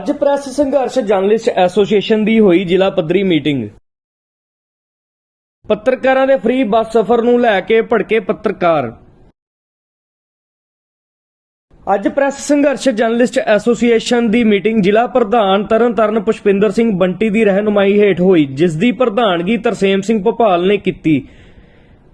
ਅੱਜ press Sangharsh journalist association ਦੀ ਹੋਈ ਜ਼ਿਲ੍ਹਾ ਪੱਧਰੀ ਮੀਟਿੰਗ। ਪੱਤਰਕਾਰਾਂ ਦੇ ਫ੍ਰੀ ਬੱਸ ਸਫ਼ਰ ਨੂੰ ਲੈ ਕੇ ਭੜਕੇ ਪੱਤਰਕਾਰ। ਅੱਜ ਪ੍ਰੈਸ ਸੰਘਰਸ਼ ਜਰਨਲਿਸਟ ਐਸੋਸੀਏਸ਼ਨ ਦੀ ਮੀਟਿੰਗ ਜ਼ਿਲ੍ਹਾ ਪ੍ਰਧਾਨ ਤਰਨਤਾਰਨ ਪੁਸ਼ਪਿੰਦਰ ਸਿੰਘ ਬੰਟੀ ਦੀ ਰਹਿਨੁਮਾਈ ਹੇਠ ਹੋਈ, ਜਿਸ ਦੀ ਪ੍ਰਧਾਨਗੀ ਤਰਸੇਮ ਸਿੰਘ ਭੋਪਾਲ ਨੇ ਕੀਤੀ।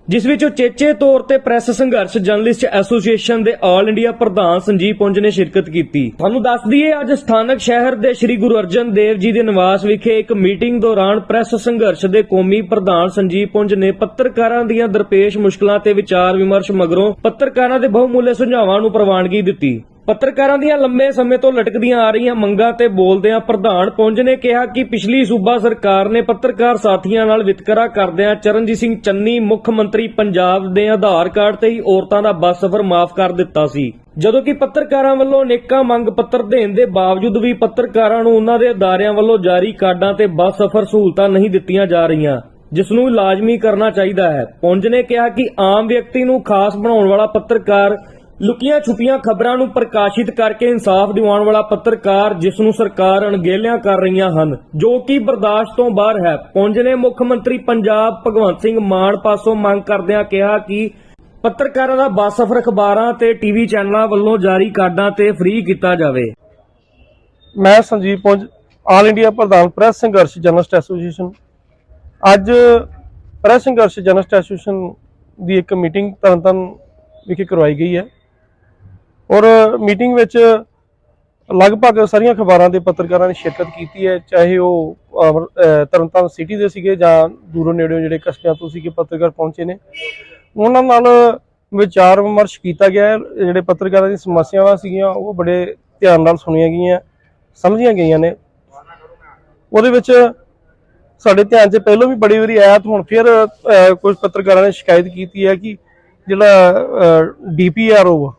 ਜਿਸ ਵਿੱਚ ਉਚੇਚੇ ਤੌਰ ਤੇ ਪ੍ਰੈਸ ਸੰਘਰਸ਼ ਜਰਨਲਿਸਟ ਐਸੋਸੀਏਸ਼ਨ ਦੇ ਆਲ ਇੰਡੀਆ ਪ੍ਰਧਾਨ ਸੰਜੀਵ ਪੁੰਜ ਨੇ ਸ਼ਿਰਕਤ ਕੀਤੀ। ਤੁਹਾਨੂੰ ਦੱਸ ਦਈਏ, ਅੱਜ ਸਥਾਨਕ ਸ਼ਹਿਰ ਦੇ ਸ੍ਰੀ ਗੁਰੂ ਅਰਜਨ ਦੇਵ ਜੀ ਦੇ ਨਿਵਾਸ ਵਿਖੇ ਇੱਕ ਮੀਟਿੰਗ ਦੌਰਾਨ ਪ੍ਰੈਸ ਸੰਘਰਸ਼ ਦੇ ਕੌਮੀ ਪ੍ਰਧਾਨ ਸੰਜੀਵ ਪੁੰਜ ਨੇ ਪੱਤਰਕਾਰਾਂ ਦੀਆਂ ਦਰਪੇਸ਼ ਮੁਸ਼ਕਲਾਂ ਤੇ ਵਿਚਾਰ ਵਿਮਰਸ਼ ਮਗਰੋਂ ਪੱਤਰਕਾਰਾਂ ਦੇ ਬਹੁਮੁੱਲੇ ਸੁਝਾਵਾਂ ਨੂੰ ਪ੍ਰਵਾਨਗੀ ਦਿੱਤੀ। ਪੱਤਰਕਾਰਾਂ ਦੀਆਂ ਲੰਬੇ ਸਮੇਂ ਤੋਂ ਲਟਕਦੀਆਂ ਆ ਰਹੀਆਂ ਮੰਗਾਂ ਤੇ ਬੋਲਦਿਆਂ ਪ੍ਰਧਾਨ ਪੁੰਜ ਨੇ ਕਿਹਾ ਕਿ ਪਿਛਲੀ ਸੂਬਾ ਸਰਕਾਰ ਨੇ ਪੱਤਰਕਾਰ ਸਾਥੀਆਂ ਨਾਲ ਵਿਤਕਰਾ ਕਰਦਿਆਂ ਚਰਨਜੀਤ ਸਿੰਘ ਚੰਨੀ ਮੁੱਖ ਮੰਤਰੀ ਪੰਜਾਬ ਦੇ ਆਧਾਰ ਕਾਰਡ ਤੇ ਹੀ ਔਰਤਾਂ ਦਾ ਬੱਸ ਸਫ਼ਰ ਮਾਫ ਕਰ ਦਿੱਤਾ ਸੀ। ਜਦੋਂ ਕਿ ਪੱਤਰਕਾਰਾਂ ਵੱਲੋਂ ਅਨੇਕਾਂ ਮੰਗ ਪੱਤਰ ਦੇਣ ਦੇ ਬਾਵਜੂਦ ਵੀ ਪੱਤਰਕਾਰਾਂ ਨੂੰ ਉਹਨਾਂ ਦੇ ਅਦਾਰਿਆਂ ਵੱਲੋਂ ਜਾਰੀ ਕਾਰਡਾਂ ਤੇ ਬੱਸ ਸਫ਼ਰ ਸਹੂਲਤਾਂ ਨਹੀਂ ਦਿੱਤੀਆਂ ਜਾ ਰਹੀਆਂ, ਜਿਸ ਨੂੰ ਲਾਜ਼ਮੀ ਕਰਨਾ ਚਾਹੀਦਾ ਹੈ। ਪੁੰਜ ਨੇ ਕਿਹਾ ਕਿ ਆਮ ਵਿਅਕਤੀ ਨੂੰ ਖਾਸ ਬਣਾਉਣ ਵਾਲਾ ਪੱਤਰਕਾਰ ਲੁਕੀਆਂ ਛੁਪੀਆਂ ਖਬਰਾਂ ਨੂੰ ਪ੍ਰਕਾਸ਼ਿਤ ਕਰਕੇ ਇਨਸਾਫ ਦਿਵਾਉਣ ਵਾਲਾ ਪੱਤਰਕਾਰ ਜਿਸ ਨੂੰ ਸਰਕਾਰ ਅਣਗਹਿਲੀਆਂ ਕਰ ਰਹੀਆਂ ਹਨ, ਜੋ ਕਿ ਬਰਦਾਸ਼ਤ ਤੋਂ ਬਾਹਰ ਹੈ। ਪੁੰਜ ਨੇ ਮੁੱਖ ਮੰਤਰੀ ਪੰਜਾਬ ਭਗਵੰਤ ਸਿੰਘ ਮਾਨ ਪਾਸੋਂ ਮੰਗ ਕਰਦਿਆਂ ਕਿਹਾ ਕਿ ਪੱਤਰਕਾਰਾਂ ਦਾ ਬੱਸ ਅਖਬਾਰਾਂ ਤੇ ਟੀਵੀ ਚੈਨਲਾਂ ਵੱਲੋਂ ਜਾਰੀ ਕਾਰਡਾਂ ਤੇ ਫ੍ਰੀ ਕੀਤਾ ਜਾਵੇ। ਮੈਂ ਸੰਜੀਵ ਪੁੰਜ, ਆਲ ਇੰਡੀਆ ਪ੍ਰਧਾਨ ਪ੍ਰੈਸ ਸੰਘਰਸ਼ ਜਰਨਲਿਸਟ ਐਸੋਸੀਏਸ਼ਨ। ਅੱਜ ਪ੍ਰੈਸ ਸੰਘਰਸ਼ ਜਰਨਲਿਸਟ ਐਸੋਸੀਏਸ਼ਨ ਦੀ ਇੱਕ ਮੀਟਿੰਗ ਤਰਨਤਾਰਨ ਵਿਖੇ ਕਰਵਾਈ ਗਈ ਹੈ। ਔਰ ਮੀਟਿੰਗ ਵਿੱਚ ਲਗਭਗ ਸਾਰੀਆਂ ਅਖਬਾਰਾਂ ਦੇ ਪੱਤਰਕਾਰਾਂ ਨੇ ਸ਼ਿਰਕਤ ਕੀਤੀ ਹੈ, ਚਾਹੇ ਉਹ ਅਮਰ- ਤਰਨਤਾਰਨ ਸਿਟੀ ਦੇ ਸੀਗੇ ਜਾਂ ਦੂਰੋਂ ਨੇੜਿਓਂ ਜਿਹੜੇ ਕਸਬਿਆਂ ਤੋਂ ਸੀਗੇ ਪੱਤਰਕਾਰ ਪਹੁੰਚੇ ਨੇ। ਉਹਨਾਂ ਨਾਲ ਵਿਚਾਰ ਵਿਮਰਸ਼ ਕੀਤਾ ਗਿਆ ਜਿਹੜੇ ਪੱਤਰਕਾਰਾਂ ਦੀ ਸਮੱਸਿਆਵਾਂ ਸੀਗੀਆਂ, ਉਹ ਬੜੇ ਧਿਆਨ ਨਾਲ ਸੁਣੀਆਂ ਗਈਆਂ, ਸਮਝੀਆਂ ਗਈਆਂ ਨੇ। ਉਹਦੇ ਵਿੱਚ ਸਾਡੇ ਧਿਆਨ 'ਚ ਪਹਿਲਾਂ ਵੀ ਬੜੀ ਵਾਰੀ ਆਇਆ, ਤੇ ਹੁਣ ਫਿਰ ਕੁਝ ਪੱਤਰਕਾਰਾਂ ਨੇ ਸ਼ਿਕਾਇਤ ਕੀਤੀ ਹੈ ਕਿ ਜਿਹੜਾ ਡੀਪੀਆਰਓ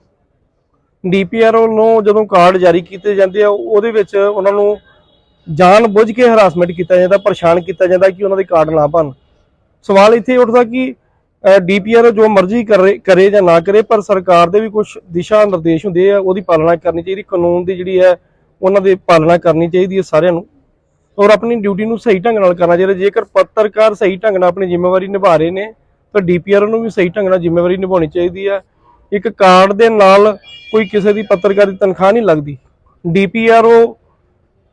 ਡੀਪੀਆਰਓ ਨੂੰ ਜਦੋਂ ਕਾਰਡ ਜਾਰੀ ਕੀਤੇ ਜਾਂਦੇ ਆ, ਉਹਦੇ ਵਿੱਚ ਉਹਨਾਂ ਨੂੰ ਜਾਣ ਬੁੱਝ ਕੇ ਹਰਾਸਮੈਂਟ ਕੀਤਾ ਜਾਂਦਾ, ਪਰੇਸ਼ਾਨ ਕੀਤਾ ਜਾਂਦਾ ਕਿ ਉਹਨਾਂ ਦੇ ਕਾਰਡ ਨਾ ਬਣ ਸਵਾਲ ਇੱਥੇ ਉੱਠਦਾ ਕਿ ਡੀਪੀਆਰਓ ਜੋ ਮਰਜ਼ੀ ਕਰੇ ਕਰੇ ਜਾਂ ਨਾ ਕਰੇ, ਪਰ ਸਰਕਾਰ ਦੇ ਵੀ ਕੁਝ ਦਿਸ਼ਾ ਨਿਰਦੇਸ਼ ਹੁੰਦੇ ਆ, ਉਹਦੀ ਪਾਲਣਾ ਕਰਨੀ ਚਾਹੀਦੀ, ਕਾਨੂੰਨ ਦੀ ਜਿਹੜੀ ਹੈ, ਉਹਨਾਂ ਦੀ ਪਾਲਣਾ ਕਰਨੀ ਚਾਹੀਦੀ ਹੈ ਸਾਰਿਆਂ ਨੂੰ। ਔਰ ਆਪਣੀ ਡਿਊਟੀ ਨੂੰ ਸਹੀ ਢੰਗ ਨਾਲ ਕਰਨਾ ਚਾਹੀਦਾ, ਜੇਕਰ ਪੱਤਰਕਾਰ ਸਹੀ ਢੰਗ ਨਾਲ ਆਪਣੀ ਜ਼ਿੰਮੇਵਾਰੀ ਨਿਭਾ ਰਹੇ ਨੇ, ਤਾਂ ਡੀਪੀਆਰ ਨੂੰ ਵੀ ਸਹੀ ਢੰਗ ਨਾਲ ਜ਼ਿੰਮੇਵਾਰੀ ਨਿਭਾਉਣੀ ਚਾਹੀਦੀ ਹੈ। ਇੱਕ ਕਾਰਡ ਦੇ ਨਾਲ ਕੋਈ ਕਿਸੇ ਦੀ ਪੱਤਰਕਾਰ ਦੀ ਤਨਖਾਹ ਨਹੀਂ ਲੱਗਦੀ। ਡੀਪੀਆਰ ਉਹ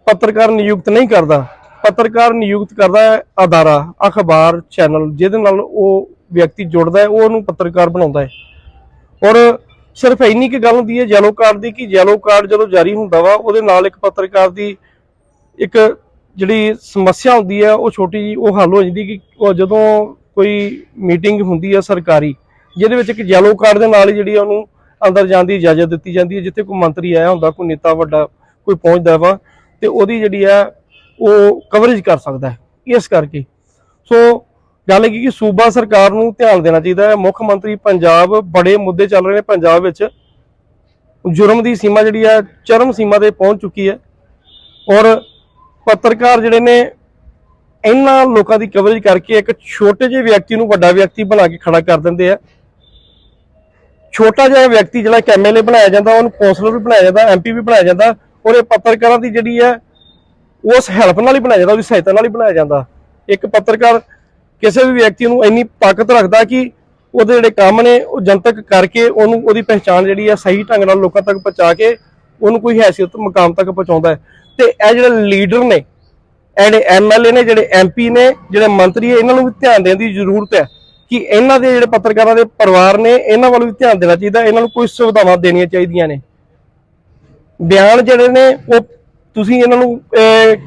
ਪੱਤਰਕਾਰ ਨਿਯੁਕਤ ਨਹੀਂ ਕਰਦਾ। ਪੱਤਰਕਾਰ ਨਿਯੁਕਤ ਕਰਦਾ ਹੈ ਅਦਾਰਾ, ਅਖਬਾਰ, ਚੈਨਲ, ਜਿਹਦੇ ਨਾਲ ਉਹ ਵਿਅਕਤੀ ਜੁੜਦਾ ਹੈ, ਉਹ ਉਹਨੂੰ ਪੱਤਰਕਾਰ ਬਣਾਉਂਦਾ ਹੈ। ਔਰ ਸਿਰਫ ਇੰਨੀ ਕੀ ਗੱਲ ਹੁੰਦੀ ਹੈ ਯੈਲੋ ਕਾਰਡ ਦੀ, ਕਿ ਯੈਲੋ ਕਾਰਡ ਜਦੋਂ ਜਾਰੀ ਹੁੰਦਾ ਵਾ, ਉਹਦੇ ਨਾਲ ਇੱਕ ਪੱਤਰਕਾਰ ਦੀ ਇੱਕ ਜਿਹੜੀ ਸਮੱਸਿਆ ਹੁੰਦੀ ਹੈ, ਉਹ ਛੋਟੀ ਜੀ ਉਹ ਹੱਲ ਹੋ ਜਾਂਦੀ ਕਿ ਜਦੋਂ ਕੋਈ ਮੀਟਿੰਗ ਹੁੰਦੀ ਹੈ ਸਰਕਾਰੀ ਜਿਹਦੇ ਵਿੱਚ ਇੱਕ ਯੈਲੋ ਕਾਰਡ ਦੇ ਨਾਲ ਹੀ ਜਿਹੜੀ ਉਹਨੂੰ ਅੰਦਰ ਜਾਣ ਦੀ ਇਜਾਜ਼ਤ ਦਿੱਤੀ ਜਾਂਦੀ ਹੈ, ਜਿੱਥੇ ਕੋਈ ਮੰਤਰੀ ਆਇਆ ਹੁੰਦਾ, ਕੋਈ ਨੇਤਾ ਵੱਡਾ ਕੋਈ ਪਹੁੰਚਦਾ ਵਾ, ਤੇ ਉਹਦੀ ਜਿਹੜੀ ਹੈ ਉਹ ਕਵਰੇਜ ਕਰ ਸਕਦਾ ਹੈ, ਇਸ ਕਰਕੇ। ਸੋ ਗੱਲ ਕੀ ਕਿ ਸੂਬਾ ਸਰਕਾਰ ਨੂੰ ਧਿਆਨ ਦੇਣਾ ਚਾਹੀਦਾ ਹੈ, ਮੁੱਖ ਮੰਤਰੀ ਪੰਜਾਬ ਬੜੇ ਮੁੱਦੇ ਚੱਲ ਰਹੇ ਨੇ, ਪੰਜਾਬ ਵਿੱਚ ਜੁਰਮ ਦੀ ਸੀਮਾ ਜਿਹੜੀ ਹੈ ਚਰਮ ਸੀਮਾ ਤੇ ਪਹੁੰਚ ਚੁੱਕੀ ਹੈ, ਔਰ ਪੱਤਰਕਾਰ ਜਿਹੜੇ ਨੇ ਇਹਨਾਂ ਲੋਕਾਂ ਦੀ ਕਵਰੇਜ ਕਰਕੇ ਇੱਕ ਛੋਟੇ ਜਿਹੇ ਵਿਅਕਤੀ ਨੂੰ ਵੱਡਾ ਵਿਅਕਤੀ ਬਣਾ ਕੇ ਖੜਾ ਕਰ ਦਿੰਦੇ ਆ। ਛੋਟਾ ਜਿਹਾ ਵਿਅਕਤੀ ਜਿਹੜਾ ਇੱਕ ਐਮਐਲਏ ਬਣਾਇਆ ਜਾਂਦਾ, ਉਹਨੂੰ ਕੌਂਸਲਰ ਵੀ ਬਣਾਇਆ ਜਾਂਦਾ ਐਮਪੀ ਵੀ ਬਣਾਇਆ ਜਾਂਦਾ ਔਰ ਇਹ ਪੱਤਰਕਾਰਾਂ ਦੀ ਜਿਹੜੀ ਹੈ, ਉਸ ਹੈਲਪ ਨਾਲ ਹੀ ਬਣਾਇਆ ਜਾਂਦਾ, ਉਹਦੀ ਸਹਾਇਤਾ ਨਾਲ ਹੀ ਬਣਾਇਆ ਜਾਂਦਾ। ਇੱਕ ਪੱਤਰਕਾਰ ਕਿਸੇ ਵੀ ਵਿਅਕਤੀ ਨੂੰ ਇੰਨੀ ਤਾਕਤ ਰੱਖਦਾ ਕਿ ਉਹਦੇ ਜਿਹੜੇ ਕੰਮ ਨੇ, ਉਹ ਜਨਤਕ ਕਰਕੇ ਉਹਨੂੰ ਉਹਦੀ ਪਹਿਚਾਣ ਜਿਹੜੀ ਹੈ, ਸਹੀ ਢੰਗ ਨਾਲ ਲੋਕਾਂ ਤੱਕ ਪਹੁੰਚਾ ਕੇ ਉਹਨੂੰ ਕੋਈ ਹੈਸੀਅਤ ਮੁਕਾਮ ਤੱਕ ਪਹੁੰਚਾਉਂਦਾ ਹੈ। ਤੇ ਇਹ ਜਿਹੜੇ ਲੀਡਰ ਨੇ, ਇਹ ਜਿਹੜੇ ਐਮਐਲਏ ਨੇ, ਜਿਹੜੇ ਐਮਪੀ ਨੇ, ਜਿਹੜੇ ਮੰਤਰੀ ਹੈ ਇਹਨਾਂ ਨੂੰ ਵੀ ਧਿਆਨ ਦੇਣ ਦੀ ਜ਼ਰੂਰਤ ਹੈ। ਕਿ ਇਹਨਾਂ ਦੇ ਜਿਹੜੇ ਪੱਤਰਕਾਰਾਂ ਦੇ ਪਰਿਵਾਰ ਨੇ, ਇਹਨਾਂ ਵੱਲ ਵੀ ਧਿਆਨ ਦੇਣਾ ਚਾਹੀਦਾ, ਇਹਨਾਂ ਨੂੰ ਕੋਈ ਸੁਵਿਧਾਵਾਂ ਦੇਣੀਆਂ ਚਾਹੀਦੀਆਂ ਨੇ। ਬਿਆਨ ਜਿਹੜੇ ਨੇ, ਉਹ ਤੁਸੀਂ ਇਹਨਾਂ ਨੂੰ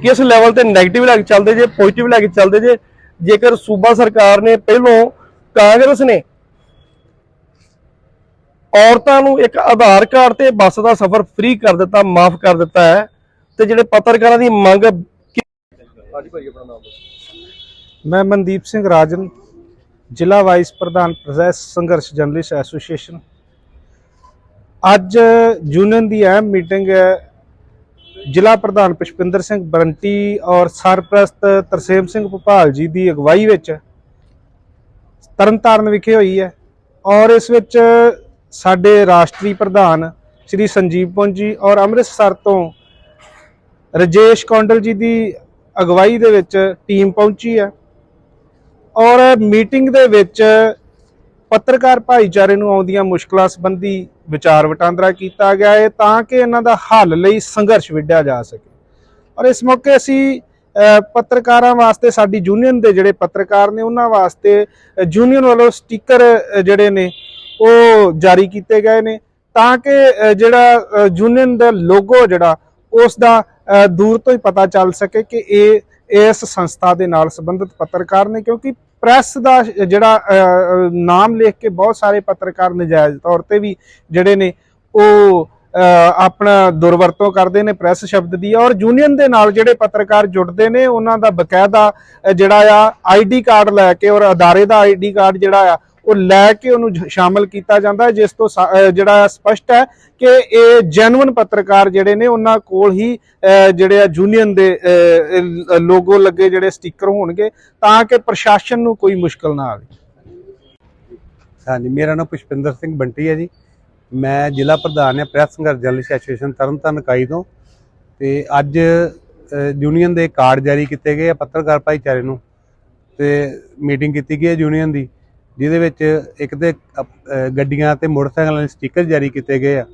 ਕਿਸ ਲੈਵਲ ਤੇ 네ਗੇਟਿਵ ਲੈ ਕੇ ਚੱਲਦੇ ਜੇ ਪੋਜ਼ਿਟਿਵ ਲੈ ਕੇ ਚੱਲਦੇ ਜੇ, ਜੇਕਰ ਸੂਬਾ ਸਰਕਾਰ ਨੇ ਪਹਿਲੋਂ ਕਾਂਗਰਸ ਨੇ ਔਰਤਾਂ ਨੂੰ ਇੱਕ ਆਧਾਰ ਕਾਰਡ ਤੇ ਬੱਸ ਦਾ ਸਫ਼ਰ ਫ੍ਰੀ ਕਰ ਦਿੱਤਾ, ਮਾਫ ਕਰ ਦਿੱਤਾ ਹੈ, ਤੇ ਜਿਹੜੇ ਪੱਤਰਕਾਰਾਂ ਦੀ ਮੰਗ ਹਾਂਜੀ ਭਾਈ ਆਪਣਾ ਨਾਮ ਮੈਂ ਮਨਦੀਪ ਸਿੰਘ ਰਾਜਨ। ਜ਼ਿਲ੍ਹਾ ਵਾਈਸ ਪ੍ਰਧਾਨ ਪ੍ਰੋਸੈਸ ਸੰਘਰਸ਼ ਜਰਨਲਿਸਟ ਐਸੋਸੀਏਸ਼ਨ। ਅੱਜ ਯੂਨੀਅਨ ਦੀ ਅਹਿਮ ਮੀਟਿੰਗ ਹੈ। ਜ਼ਿਲ੍ਹਾ ਪ੍ਰਧਾਨ ਪੁਸ਼ਪਿੰਦਰ ਸਿੰਘ ਬਰੰਟੀ ਔਰ ਸਰਪ੍ਰਸਤ ਤਰਸੇਮ ਸਿੰਘ ਭੋਪਾਲ ਜੀ ਦੀ ਅਗਵਾਈ ਵਿੱਚ ਤਰਨਤਾਰਨ ਵਿਖੇ ਹੋਈ ਹੈ ਔਰ ਇਸ ਵਿੱਚ ਸਾਡੇ ਰਾਸ਼ਟਰੀ ਪ੍ਰਧਾਨ ਸ਼੍ਰੀ ਸੰਜੀਵ ਪੁੰਜੀ ਔਰ ਅੰਮ੍ਰਿਤਸਰ ਤੋਂ ਰਜੇਸ਼ ਕੌਂਡਲ ਜੀ ਦੀ ਅਗਵਾਈ ਦੇ ਵਿੱਚ ਟੀਮ ਪਹੁੰਚੀ ਹੈ। ਔਰ ਮੀਟਿੰਗ ਦੇ ਵਿੱਚ ਪੱਤਰਕਾਰ ਭਾਈਚਾਰੇ ਨੂੰ ਆਉਂਦੀਆਂ ਮੁਸ਼ਕਲਾਂ ਸੰਬੰਧੀ ਵਿਚਾਰ ਵਟਾਂਦਰਾ ਕੀਤਾ ਗਿਆ ਹੈ ਤਾਂ ਕਿ ਇਹਨਾਂ ਦਾ ਹੱਲ ਲਈ ਸੰਘਰਸ਼ ਵਿੱਢਿਆ ਜਾ ਸਕੇ। ਔਰ ਇਸ ਮੌਕੇ ਅਸੀਂ ਪੱਤਰਕਾਰਾਂ ਵਾਸਤੇ ਸਾਡੀ ਯੂਨੀਅਨ ਦੇ ਜਿਹੜੇ ਪੱਤਰਕਾਰ ਨੇ ਉਹਨਾਂ ਵਾਸਤੇ ਯੂਨੀਅਨ ਵੱਲੋਂ ਸਟicker ਜਿਹੜੇ ਨੇ ਉਹ ਜਾਰੀ ਕੀਤੇ ਗਏ ਨੇ ਤਾਂ ਕਿ ਜਿਹੜਾ ਯੂਨੀਅਨ ਦਾ ਲੋਗੋ ਜਿਹੜਾ ਉਸ ਦਾ ਦੂਰ ਤੋਂ ਹੀ ਪਤਾ ਚੱਲ ਸਕੇ ਕਿ ਇਹ, ਇਸ ਸੰਸਥਾ ਦੇ ਨਾਲ ਸੰਬੰਧਿਤ ਪੱਤਰਕਾਰ ਨੇ ਕਿਉਂਕਿ ਪ੍ਰੈਸ ਦਾ ਜਿਹੜਾ ਨਾਮ ਲਿਖ ਕੇ ਬਹੁਤ ਸਾਰੇ ਪੱਤਰਕਾਰ ਨਜਾਇਜ਼ ਤੌਰ ਤੇ ਵੀ ਜਿਹੜੇ ਨੇ ਉਹ ਆਪਣਾ ਦੁਰਵਰਤੋਂ ਕਰਦੇ ਨੇ ਪ੍ਰੈਸ ਸ਼ਬਦ ਦੀ ਔਰ ਯੂਨੀਅਨ ਦੇ ਨਾਲ ਜਿਹੜੇ ਪੱਤਰਕਾਰ ਜੁੜਦੇ ਨੇ, ਉਹਨਾਂ ਦਾ ਬਕਾਇਦਾ ਜਿਹੜਾ ਆ ਆਈਡੀ ਕਾਰਡ ਲੈ ਕੇ ਔਰ ਅਦਾਰੇ ਦਾ ਆਈਡੀ ਕਾਰਡ ਜਿਹੜਾ ਆ ਉਹ ਲੈ ਕੇ ਉਹਨੂੰ ਜ- ਸ਼ਾਮਲ ਕੀਤਾ ਜਾਂਦਾ ਜਿਸ ਤੋਂ ਸਾ- ਜਿਹੜਾ ਸਪਸ਼ਟ ਹੈ ਕਿ ਇਹ ਜੈਨੂਇਨ ਪੱਤਰਕਾਰ ਜਿਹੜੇ ਨੇ, ਉਹਨਾਂ ਕੋਲ ਹੀ ਜਿਹੜੇ ਆ ਯੂਨੀਅਨ ਦੇ ਲੋਗੋ ਲੱਗੇ ਜਿਹੜੇ ਸਟicker ਹੋਣਗੇ, ਤਾਂ ਕਿ ਪ੍ਰਸ਼ਾਸਨ ਨੂੰ ਕੋਈ ਮੁਸ਼ਕਲ ਨਾ ਆਵੇ। ਹਾਂਜੀ, ਮੇਰਾ ਨਾਮ ਪੁਸ਼ਪਿੰਦਰ ਸਿੰਘ ਬੰਟੀ ਹੈ ਜੀ। ਮੈਂ ਜ਼ਿਲ੍ਹਾ ਪ੍ਰਧਾਨ ਹਾਂ, press Sangharsh journalist association Tarn Taran ਇਕਾਈ ਤੋਂ। ਤੇ ਅੱਜ ਯੂਨੀਅਨ ਦੇ ਕਾਰਡ ਜਾਰੀ ਕੀਤੇ ਗਏ ਆ ਪੱਤਰਕਾਰ ਭਾਈਚਾਰੇ ਨੂੰ। ਤੇ ਮੀਟਿੰਗ ਕੀਤੀ ਗਈ ਹੈ ਯੂਨੀਅਨ ਦੀ। ਜਿਹਦੇ ਵਿੱਚ ਇੱਕ ਤੇ ਗੱਡੀਆਂ ਤੇ ਮੋਟਰਸਾਈਕਲਾਂ ਦੇ ਸਟicker ਜਾਰੀ ਕੀਤੇ ਗਏ ਆ।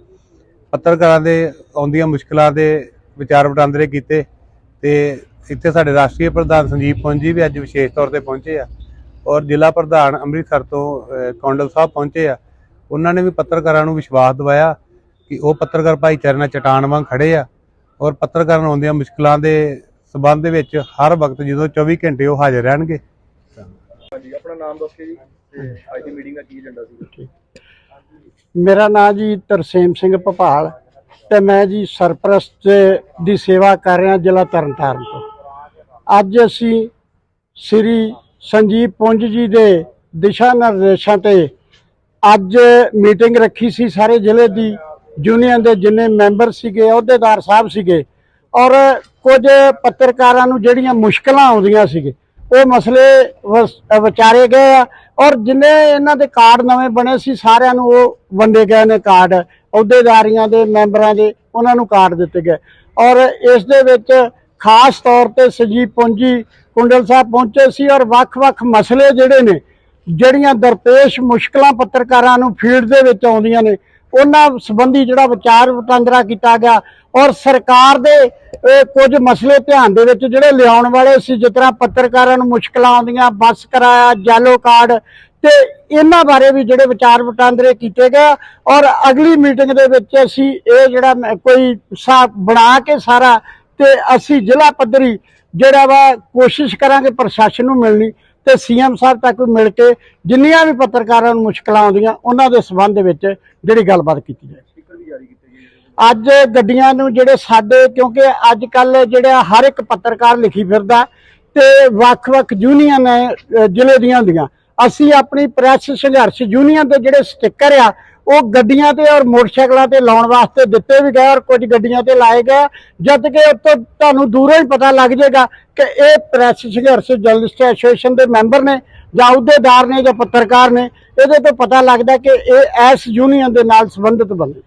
ਪੱਤਰਕਾਰਾਂ ਦੇ ਆਉਂਦੀਆਂ ਮੁਸ਼ਕਲਾਂ ਦੇ ਵਿਚਾਰ ਵਟਾਂਦਰੇ ਕੀਤੇ ਤੇ ਇੱਥੇ ਸਾਡੇ ਰਾਸ਼ਟਰੀ ਪ੍ਰਧਾਨ ਸੰਜੀਵ ਪੁੰਜੀ ਵੀ ਅੱਜ ਵਿਸ਼ੇਸ਼ ਤੌਰ ਤੇ ਪਹੁੰਚੇ ਆ ਔਰ ਜ਼ਿਲ੍ਹਾ ਪ੍ਰਧਾਨ ਅੰਮ੍ਰਿਤਸਰ ਤੋਂ ਕੌਂਡਲ ਸਾਹਿਬ ਪਹੁੰਚੇ ਆ। ਉਹਨਾਂ ਨੇ ਵੀ ਪੱਤਰਕਾਰਾਂ ਨੂੰ ਵਿਸ਼ਵਾਸ ਦਿਵਾਇਆ ਕਿ ਉਹ ਪੱਤਰਕਾਰ ਭਾਈਚਾਰੇ ਨਾਲ ਚਟਾਨ ਵਾਂਗ ਖੜੇ ਆ ਔਰ ਪੱਤਰਕਾਰਾਂ ਨੂੰ ਆਉਂਦੀਆਂ ਮੁਸ਼ਕਲਾਂ ਦੇ ਸਬੰਧ ਦੇ ਵਿੱਚ ਹਰ ਵਕਤ ਜਦੋਂ 24 ਘੰਟੇ ਉਹ ਹਾਜ਼ਰ ਰਹਿਣਗੇ। ਮੇਰਾ ਨਾਮ ਜੀ। ਤਰਸੇਮ ਸਿੰਘ ਭਪਾਲ ਤੇ ਮੈਂ ਜੀ ਸਰਪ੍ਰਸਤ ਦੀ ਸੇਵਾ ਕਰ ਰਿਹਾ ਜ਼ਿਲ੍ਹਾ ਤਰਨਤਾਰਨ ਤੋਂ। ਅੱਜ ਅਸੀਂ ਸ੍ਰੀ ਸੰਜੀਵ ਪੁੰਜ ਜੀ ਦੇ ਦਿਸ਼ਾ ਨਿਰਦੇਸ਼ਾਂ ਤੇ ਅੱਜ ਮੀਟਿੰਗ ਰੱਖੀ ਸੀ ਸਾਰੇ ਜ਼ਿਲ੍ਹੇ ਦੀ, ਯੂਨੀਅਨ ਦੇ ਜਿੰਨੇ ਮੈਂਬਰ ਸੀਗੇ, ਅਹੁਦੇਦਾਰ ਸਾਹਿਬ ਸੀਗੇ ਔਰ ਕੁਝ ਪੱਤਰਕਾਰਾਂ ਨੂੰ ਜਿਹੜੀਆਂ ਮੁਸ਼ਕਲਾਂ ਆਉਂਦੀਆਂ ਸੀਗੇ ਉਹ ਮਸਲੇ ਵਸ- ਵਿਚਾਰੇ ਗਏ ਆ ਔਰ ਜਿੰਨੇ ਇਹਨਾਂ ਦੇ ਕਾਰਡ ਨਵੇਂ ਬਣੇ ਸੀ ਸਾਰਿਆਂ ਨੂੰ ਉਹ ਵੰਡੇ ਗਏ ਨੇ ਕਾਰਡ। ਅਹੁਦੇਦਾਰੀਆਂ ਦੇ, ਮੈਂਬਰਾਂ ਦੇ, ਉਹਨਾਂ ਨੂੰ ਕਾਰਡ ਦਿੱਤੇ ਗਏ। ਔਰ ਇਸ ਦੇ ਵਿੱਚ ਖਾਸ ਤੌਰ ਤੇ ਸਜੀਵ ਪੁੰਜੀ ਕੁੰਡਲ ਸਾਹਿਬ ਪਹੁੰਚੇ ਸੀ ਔਰ ਵੱਖ-ਵੱਖ ਮਸਲੇ ਜਿਹੜੇ ਨੇ, ਜਿਹੜੀਆਂ ਦਰਪੇਸ਼ ਮੁਸ਼ਕਲਾਂ ਪੱਤਰਕਾਰਾਂ ਨੂੰ ਫੀਲਡ ਦੇ ਵਿੱਚ ਆਉਂਦੀਆਂ ਨੇ ਉਹਨਾਂ ਸੰਬੰਧੀ ਜਿਹੜਾ ਵਿਚਾਰ ਵਟਾਂਦਰਾ ਕੀਤਾ ਗਿਆ ਔਰ ਸਰਕਾਰ ਦੇ ਕੁਝ ਮਸਲੇ ਧਿਆਨ ਦੇ ਵਿੱਚ ਜਿਹੜੇ ਲਿਆਉਣ ਵਾਲੇ ਸੀ, ਜਿਸ ਤਰ੍ਹਾਂ ਪੱਤਰਕਾਰਾਂ ਨੂੰ ਮੁਸ਼ਕਲਾਂ ਆਉਂਦੀਆਂ, ਬੱਸ ਕਿਰਾਇਆ ਜੈਲੋ ਕਾਰਡ ਤੇ ਇਹਨਾਂ ਬਾਰੇ ਵੀ ਜਿਹੜੇ ਵਿਚਾਰ ਵਟਾਂਦਰੇ ਕੀਤੇ ਗਏ ਔਰ ਅਗਲੀ ਮੀਟਿੰਗ ਦੇ ਵਿੱਚ ਅਸੀਂ ਇਹ ਜਿਹੜਾ ਮ- ਕੋਈ ਸਾ ਬਣਾ ਕੇ ਸਾਰਾ ਤੇ ਅਸੀਂ ਜ਼ਿਲ੍ਹਾ ਪੱਧਰੀ ਜਿਹੜਾ ਵਾ ਕੋਸ਼ਿਸ਼ ਕਰਾਂਗੇ ਪ੍ਰਸ਼ਾਸਨ ਨੂੰ ਮਿਲਣੀ। ਤੇ ਸੀਐਮ ਸਾਹਿਬ ਤੱਕ ਮਿਲ ਕੇ ਜਿੰਨੀਆਂ ਵੀ ਪੱਤਰਕਾਰਾਂ ਨੂੰ ਮੁਸ਼ਕਲਾਂ ਆਉਂਦੀਆਂ, ਉਹਨਾਂ ਦੇ ਸਬੰਧ ਵਿੱਚ ਜਿਹੜੀ ਗੱਲਬਾਤ ਕੀਤੀ ਜਾਏ। ਅੱਜ ਗੱਡੀਆਂ ਨੂੰ ਜਿਹੜੇ ਸਾਡੇ, ਕਿਉਂਕਿ ਅੱਜ ਕੱਲ ਜਿਹੜਾ ਹਰ ਇੱਕ ਪੱਤਰਕਾਰ ਲਿਖੀ ਫਿਰਦਾ ਤੇ ਵੱਖ-ਵੱਖ ਯੂਨੀਅਨ ਹੈ ਜ਼ਿਲ੍ਹੇ ਦੀਆਂ ਹੁੰਦੀਆਂ। ਅਸੀਂ ਆਪਣੀ ਪ੍ਰੈਸ ਸੰਘਰਸ਼ ਯੂਨੀਅਨ ਦੇ ਜਿਹੜੇ ਸਟicker ਆ ਉਹ ਗੱਡੀਆਂ ਤੇ ਔਰ ਮੋਟਰਸਾਈਕਲਾਂ ਤੇ ਲਾਉਣ ਵਾਸਤੇ ਦਿੱਤੇ ਵੀ ਗਏ ਔਰ ਕੁਝ ਗੱਡੀਆਂ ਤੇ ਲਾਏ ਗਏ। ਜਦ ਕਿ ਉੱਥੋਂ ਤੁਹਾਨੂੰ ਦੂਰੋਂ ਹੀ ਪਤਾ ਲੱਗ ਜਾਏਗਾ ਕਿ ਇਹ ਪ੍ਰੈਸ ਸੰਘਰਸ਼ ਜਰਨਲਿਸਟ ਐਸੋਸੀਏਸ਼ਨ ਦੇ ਮੈਂਬਰ ਨੇ ਜਾਂ ਅਹੁਦੇਦਾਰ ਨੇ ਜਾਂ ਪੱਤਰਕਾਰ ਨੇ। ਇਹਦੇ ਤੋਂ ਪਤਾ ਲੱਗਦਾ ਕਿ ਇਹ ਐਸ ਯੂਨੀਅਨ ਦੇ ਨਾਲ ਸੰਬੰਧਿਤ ਬੰਦੇ